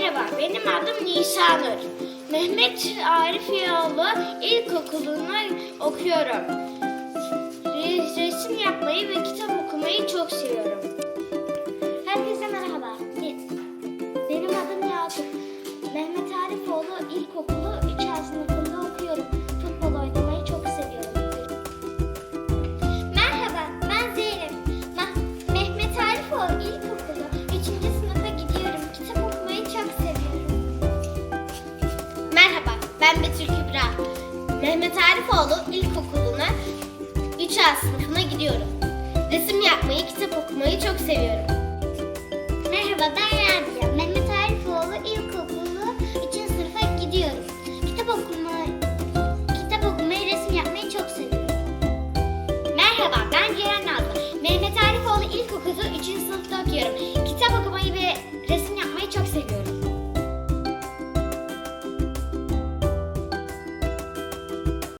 Merhaba, benim adım Nisanur. Mehmet Arif Yolu İlkokulu'na okuyorum. Re- Resim yapmayı ve kitap okumayı çok seviyorum. Herkese merhaba. Benim adım Yakup. Mehmet Arifoğlu İlkokulu 3 Kübra. Mehmet Arifoğlu İlkokulu'na 3A sınıfına gidiyorum. Resim yapmayı, kitap okumayı çok seviyorum. Merhaba, ben.